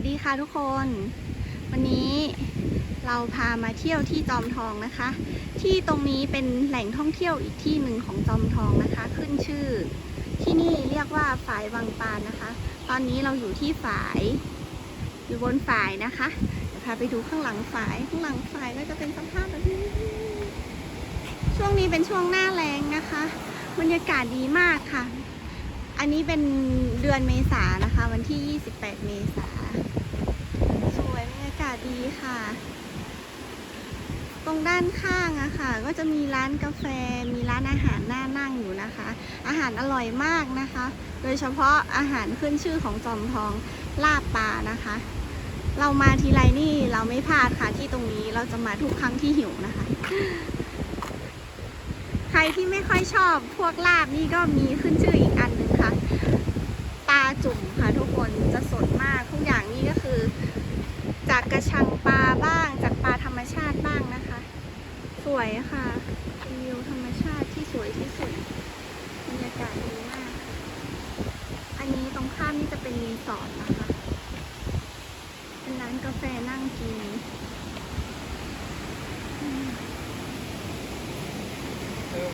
สดีค่ะทุกคน วันนี้เราพามาเที่ยวที่จอมทองนะคะ ที่ตรงนี้เป็นแหล่งท่องเที่ยวอีกที่หนึ่งของจอมทองนะคะ ขึ้นชื่อ ที่นี่เรียกว่าฝายวังปานนะคะ ตอนนี้เราอยู่ที่ฝาย อยู่บนฝายนะคะเดี๋ยวพาไปดูข้างหลังฝายข้างหลังฝายก็จะเป็นสภาพแบบนี้ช่วงนี้เป็นช่วงหน้าแรงนะคะบรรยากาศดีมากค่ะ อันนี้เป็นเดือนเมษานะคะวันที่ 28 เมษาสวยบรรยากาศดีค่ะ ต รงด้านข้างอะค่ะ ก็จะมีร้านกาแฟ มีร้านอาหารน่านั่งอยู่นะคะ อาหารอร่อยมากนะคะ โดยเฉพาะอาหารขึ้นชื่อของจอมทองลาบปลานะคะ เรามาทีไรนี่เราไม่พลาดค่ะที่ตรงนี้เราจะมาทุกครั้งที่หิวนะคะ ใครที่ไม่ค่อยชอบพวกลาบนี่ก็มีขึ้นชื่ออีกอันหนึ่งค่ะปลาจุ่มค่ะทุกคนจะสดมากทุกอย่างนี่ก็คือ จากกระชังปลาบ้าง วยค่ะวิวธรรมชาติที่สวยที่สุดบรรยากาศดีมาก อันนี้ตรงข้ามนี่จะเป็นรีสอร์ทนะคะ เป็นร้านกาแฟนั่งกิน